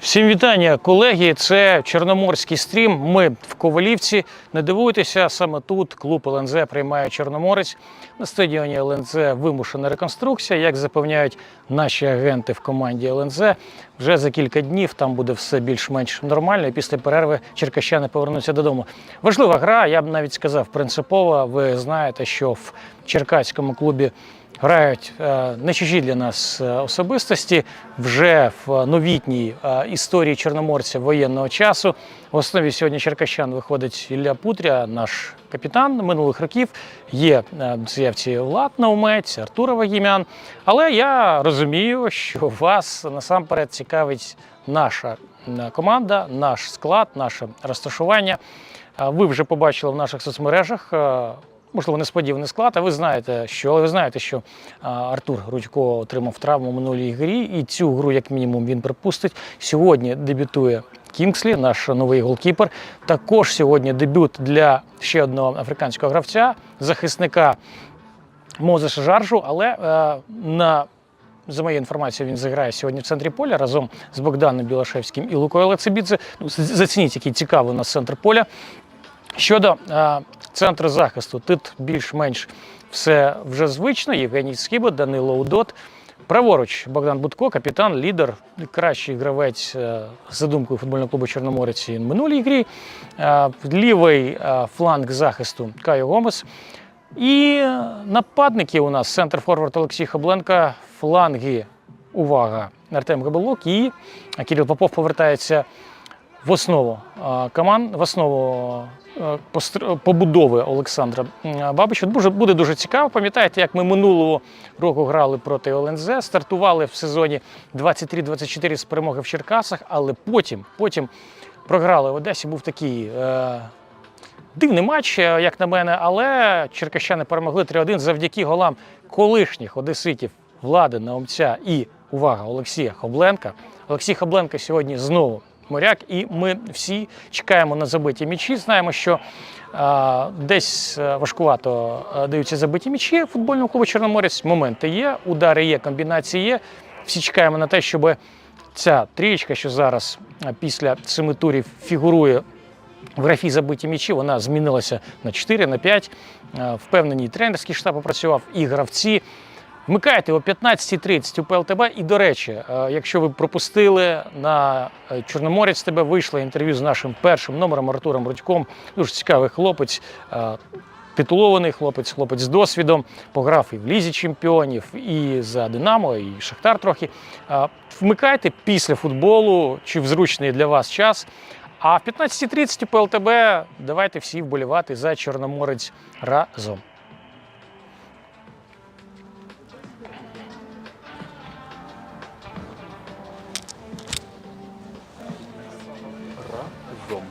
Всім вітання, колеги. Це Чорноморський стрім. Ми в Ковалівці. Не дивуйтеся, саме тут клуб ЛНЗ приймає Чорноморець. На стадіоні ЛНЗ вимушена реконструкція. Як запевняють наші агенти в команді ЛНЗ, вже за кілька днів там буде все більш-менш нормально. І після перерви черкащани повернуться додому. Важлива гра, я б навіть сказав, принципова. Ви знаєте, що в черкаському клубі грають е, не чужі для нас е, особистості вже в новітній е, історії чорноморця воєнного часу. В основі сьогодні черкащан виходить Ілля Путря, наш капітан минулих років. Є в заявці Влад Наумець, Артур Вагімян. Але я розумію, що вас насамперед цікавить наша е, команда, наш склад, наше розташування. Ви вже побачили в наших соцмережах. е, Можливо, несподіваний склад, а ви знаєте, що але ви знаєте, що Артур Рудько отримав травму в минулій грі, і цю гру, як мінімум, він припустить. Сьогодні дебютує Кінгслі, наш новий голкіпер. Також сьогодні дебют для ще одного африканського гравця, захисника Мозеша Жаржу, але е, на за моєю інформацією, він зіграє сьогодні в центрі поля разом з Богданом Білашевським і Лукою Лецебідзе. Ну, зацініть, який цікавий у нас центр поля. Щодо е, центру захисту, тут більш-менш все вже звично. Євгеній Схіба, Данило Удот. Праворуч Богдан Будко, капітан, лідер, кращий гравець е, за думкою футбольного клубу Чорноморець в минулій грі. Е, Лівий фланг захисту Кайо Гомес. І нападники у нас центр форвард Олексій Хабленко, фланги, увага, Артем Габелок і Кирил Попов повертається в основу команд, в основу побудови Олександра Бабича. Дуже буде дуже цікаво. Пам'ятаєте, як ми минулого року грали проти ОЛНЗ, стартували в сезоні 23-24 з перемоги в Черкасах, але потім, потім програли в Одесі. Був такий. Е, Дивний матч, е, як на мене, але черкащани перемогли 3-1 завдяки голам колишніх одеситів Влади Наумця і увага Олексія Хобленка. Олексій Хобленко сьогодні знову моряк, і ми всі чекаємо на забиті м'ячі. Знаємо, що е, десь е, важкувато даються забиті м'ячі футбольного клубу Чорноморець. Моменти є, удари є, комбінації є. Всі чекаємо на те, щоб ця трієчка, що зараз після семи турів фігурує в графі забиті м'ячі вона змінилася на 4, на 5. Е, Впевнений тренерський штаб опрацював і гравці. Вмикайте о 15.30 у ПЛТБ. І, до речі, е, якщо ви пропустили на е, Чорноморець ТБ вийшло інтерв'ю з нашим першим номером Артуром Рудьком. Дуже цікавий хлопець. Титулований хлопець, хлопець з досвідом, пограв і в Лізі чемпіонів, і за Динамо, і Шахтар трохи. Вмикайте після футболу, чи в зручний для вас час. А в 15.30 по ЛТБ давайте всі вболівати за Чорноморець разом. Разом.